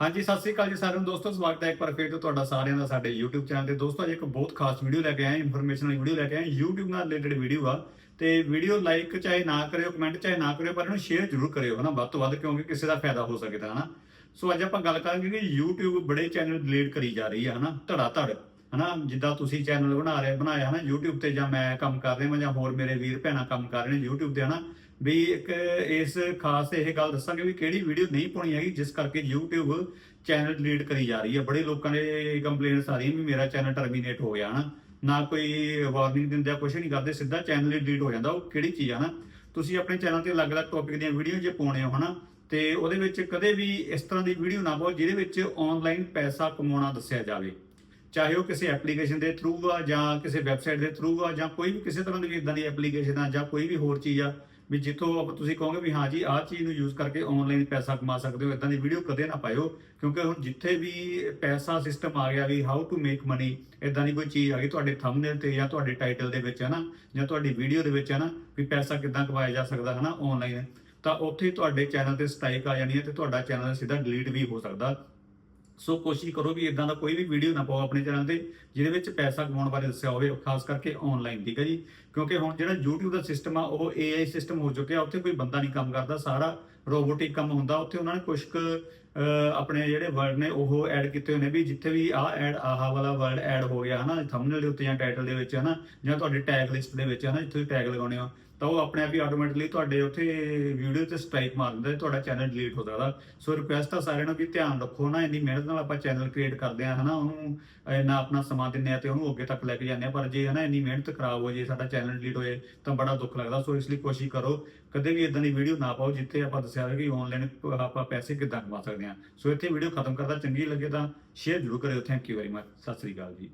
ਹਾਂਜੀ, ਸਤਿ ਸ੍ਰੀ ਅਕਾਲ ਜੀ ਸਾਰਿਆਂ ਨੂੰ। ਦੋਸਤੋ, ਸਵਾਗਤ ਹੈ ਇੱਕ ਵਾਰ ਫਿਰ ਤੋਂ ਤੁਹਾਡਾ ਸਾਰਿਆਂ ਦਾ ਸਾਡੇ YouTube ਚੈਨਲ ਤੇ। ਦੋਸਤੋ, ਅੱਜ ਇੱਕ ਬਹੁਤ ਖਾਸ ਵੀਡੀਓ ਲੈ ਕੇ ਆਏ ਇਨਫੋਰਮੇਸ਼ਨਲ ਵੀਡੀਓ ਲੈ ਕੇ ਆਏ YouTube ਨਾਲ ਰਿਲੇਟਡ ਵੀਡੀਓ ਆ। ਤੇ ਵੀਡੀਓ ਲਾਈਕ ਚਾਹੇ ਨਾ ਕਰਿਓ ਕਮੈਂਟ ਚਾਹੇ ਨਾ ਕਰਿਓ, ਪਰ ਇਹਨੂੰ ਸ਼ੇਅਰ ਜ਼ਰੂਰ ਕਰਿਓ, ਹਨਾ? ਵੱਧ ਤੋਂ ਵੱਧ ਕਿਉਂਕਿ ਕਿਸੇ ਦਾ ਫਾਇਦਾ ਹੋ ਸਕਦਾ, ਹਨਾ? ਸੋ ਅੱਜ ਆਪਾਂ ਗੱਲ ਕਰਾਂਗੇ ਕਿ YouTube ਬੜੇ ਚੈਨਲ ਡਿਲੀਟ ਕਰੀ ਜਾ ਰਹੀ ਹੈ ਹਨਾ? ਧੜਾ ਧੜ ਹਨਾ, ਜਿੱਦਾਂ ਤੁਸੀਂ ਚੈਨਲ ਬਣਾ ਰਹੇ, ਬਣਾਇਆ ਹਨਾ, YouTube ਤੇ ਜਾਂ ਮੈਂ ਕੰਮ ਕਰ ਰਿਹਾ ਜਾਂ ਹੋਰ ਮੇਰੇ ਵੀਰ ਭੈਣਾਂ ਕੰਮ ਕਰ ਰਹੇ ਨੇ YouTube ਤੇ ਹਨਾ, ਵੀ ਇੱਕ ਇਸ ਖਾਸ ਇਹ ਗੱਲ ਦੱਸਾਂਗੇ ਵੀ ਕਿਹੜੀ ਵੀਡੀਓ ਨਹੀਂ ਪਾਉਣੀ ਹੈਗੀ, ਜਿਸ ਕਰਕੇ YouTube ਚੈਨਲ ਡਿਲੀਟ ਕਰੀ ਜਾ ਰਹੀ ਹੈ। ਬੜੇ ਲੋਕਾਂ ਨੇ ਕੰਪਲੇਂਟਸ ਆ ਰਹੀਆਂ ਵੀ ਮੇਰਾ ਚੈਨਲ ਟਰਮੀਨੇਟ ਹੋ ਗਿਆ ਹਨਾ, ਨਾ ਕੋਈ ਵਾਰਨਿੰਗ ਦਿੰਦੇ ਆ ਕੁਝ ਨਹੀਂ ਕਰਦੇ, ਸਿੱਧਾ ਚੈਨਲ ਹੀ ਡਿਲੀਟ ਹੋ ਜਾਂਦਾ, ਉਹ ਕਿਹੜੀ ਚੀਜ਼ ਆ ਨਾ। ਤੁਸੀਂ ਆਪਣੇ ਚੈਨਲ ਤੇ ਅਲੱਗ-ਅਲੱਗ ਟੌਪਿਕ ਦੀਆਂ ਵੀਡੀਓ ਜੇ ਪਾਉਣੇ ਹੋ ਹਨਾ, ਤੇ ਉਹਦੇ ਵਿੱਚ ਕਦੇ ਵੀ ਇਸ ਤਰ੍ਹਾਂ ਦੀ ਵੀਡੀਓ ਨਾ ਪਾਓ, ਜਿਹਦੇ ਵਿੱਚ ਆਨਲਾਈਨ ਪੈਸਾ ਕਮਾਉਣਾ ਦੱਸਿਆ ਜਾਵੇ। ਚਾਹੇ ਉਹ ਕਿਸੇ ਐਪਲੀਕੇਸ਼ਨ ਦੇ ਥਰੂ ਆ ਜਾਂ ਕਿਸੇ ਵੈਬਸਾਈਟ ਦੇ ਥਰੂ ਆ ਜਾਂ ਕੋਈ ਵੀ ਕਿਸੇ ਤਰ੍ਹਾਂ ਦੀ ਵੀ ਇਦਾਂ ਦੀ ਐਪਲੀਕੇਸ਼ਨ ਆ ਜਾਂ ਕੋਈ ਵੀ ਹੋਰ ਚੀਜ਼ ਆ, ਵੀ ਜਿੱਥੋਂ ਆਪ ਤੁਸੀਂ ਕਹੋਗੇ ਵੀ ਹਾਂ ਜੀ, ਆਹ ਚੀਜ਼ ਨੂੰ ਯੂਜ਼ ਕਰਕੇ ਆਨਲਾਈਨ ਪੈਸਾ ਕਮਾ ਸਕਦੇ ਹੋ ਇਦਾਂ ਦੀ ਵੀਡੀਓ ਕਦੇ ਨਾ ਪਾਇਓ, ਕਿਉਂਕਿ ਹੁਣ ਜਿੱਥੇ ਵੀ ਪੈਸਾ ਸਿਸਟਮ ਆ ਗਿਆ ਵੀ ਹਾਊ ਟੂ ਮੇਕ ਮਨੀ ਇਦਾਂ ਦੀ ਕੋਈ ਚੀਜ਼ ਆ ਗਈ ਤੁਹਾਡੇ ਥੰਬਨੇਲ ਤੇ ਜਾਂ ਤੁਹਾਡੇ ਟਾਈਟਲ ਦੇ ਵਿੱਚ ਹੈ ਨਾ ਜਾਂ ਤੁਹਾਡੀ ਵੀਡੀਓ ਦੇ ਵਿੱਚ ਹੈ ਨਾ ਵੀ ਪੈਸਾ ਕਿੱਦਾਂ ਕਮਾਇਆ ਜਾ ਸਕਦਾ ਹੈ ਨਾ ਆਨਲਾਈਨ ਤਾਂ ਉੱਥੇ ਤੁਹਾਡੇ ਚੈਨਲ ਤੇ ਸਟ੍ਰਾਈਕ ਆ ਜਾਣੀ ਹੈ ਤੇ ਤੁਹਾਡਾ ਚੈਨਲ ਸਿੱਧਾ ਡਿਲੀਟ ਵੀ ਹੋ ਸਕਦਾ। ਸੋ ਕੋਸ਼ਿਸ਼ ਕਰੋ ਵੀ ਇਦਾਂ ਦਾ ਕੋਈ ਵੀ ਵੀਡੀਓ ਨਾ ਪਾਓ ਆਪਣੇ ਚੈਨਲ ਤੇ, ਜਿਹਦੇ ਵਿੱਚ ਪੈਸਾ ਕਮਾਉਣ ਬਾਰੇ ਦੱਸਿਆ ਹੋਵੇ, ਖਾਸ ਕਰਕੇ ਆਨਲਾਈਨ ਠੀਕ ਹੈ ਜੀ? ਕਿਉਂਕਿ ਹੁਣ ਜਿਹੜਾ YouTube ਦਾ ਸਿਸਟਮ ਆ, ਉਹ AI ਸਿਸਟਮ ਹੋ ਚੁੱਕਿਆ, ਉੱਥੇ ਕੋਈ ਬੰਦਾ ਨਹੀਂ ਕੰਮ ਕਰਦਾ, ਸਾਰਾ ਰੋਬੋਟਿਕ ਕੰਮ ਹੁੰਦਾ, ਉੱਥੇ ਉਹਨਾਂ ਨੇ ਕੁਝ ਕੁ ਆਪਣੇ ਜਿਹੜੇ ਵਰਡ ਨੇ, ਉਹ ਐਡ ਕੀਤੇ ਹੋਏ ਨੇ ਵੀ ਜਿੱਥੇ ਵੀ ਆਹ ਐਡ ਆਹ ਵਾਲਾ ਵਰਡ ਐਡ ਹੋ ਗਿਆ, ਹਨਾ ਥੰਬਨੇਲ ਦੇ ਉੱਤੇ ਜਾਂ ਟਾਈਟਲ ਦੇ ਵਿੱਚ, ਹਨਾ, ਜਾਂ ਤੁਹਾਡੇ ਟੈਗ ਲਿਸਟ ਦੇ ਵਿੱਚ, ਹਨਾ, ਜਿੱਥੇ ਟੈਗ ਲਗਾਉਣੇ ਹੋ ਤਾਂ ਉਹ ਆਪਣੇ ਆਪ ਹੀ ਆਟੋਮੈਟਿਕਲੀ ਤੁਹਾਡੇ ਉੱਥੇ ਵੀਡੀਓ ਤੇ ਸਟ੍ਰਾਈਕ ਮਾਰ ਦਿੰਦਾ ਤੁਹਾਡਾ ਚੈਨਲ ਡਿਲੀਟ ਹੋ ਸਕਦਾ। ਸੋ ਰਿਕੁਐਸਟ ਆ ਸਾਰਿਆਂ ਨੂੰ ਵੀ ਧਿਆਨ ਰੱਖੋ ਨਾ, ਇੰਨੀ ਮਿਹਨਤ ਨਾਲ ਆਪਾਂ ਚੈਨਲ ਕ੍ਰੀਏਟ ਕਰਦੇ ਆ, ਹਨਾ, ਉਹਨੂੰ ਇੰਨਾ ਆਪਣਾ ਸਮਾਂ ਦਿੰਨੇ ਆ ਤੇ ਉਹਨੂੰ ਅੱਗੇ ਤੱਕ ਲੈ ਕੇ ਜਾਂਦੇ ਆ। ਪਰ ਜੇ, ਹਨਾ, ਇੰਨੀ ਮਿਹਨਤ ਖਰਾਬ ਹੋ ਜੇ, ਸਾਡਾ ਚੈਨਲ ਡਿਲੀਟ ਹੋਏ, ਤਾਂ ਬੜਾ ਦੁੱਖ ਲੱਗਦਾ। ਸੋ ਇਸ ਲਈ ਕੋਸ਼ਿਸ਼ ਕਰੋ, ਕਦੇ ਵੀ ਇਦਾਂ ਦੀ ਵੀਡੀਓ ਨਾ ਪਾਓ, ਜਿੱਥੇ ਆਪਾਂ ਦੱਸਿਆ ਹੋਵੇ ਕਿ ਆਨਲਾਈਨ ਆਪਾਂ ਪੈਸੇ ਕਿੱਦਾਂ ਕਮਾ ਸਕਦੇ ਆ। ਸੋ ਇੱਥੇ ਵੀਡੀਓ ਖਤਮ ਕਰਦਾ, ਚੰਗੀ ਲੱਗੇ ਤਾਂ ਸ਼ੇਅਰ ਜ਼ਰੂਰ ਕਰਿਓ। Thank you very much Sat Sri ਅਕਾਲ ਜੀ।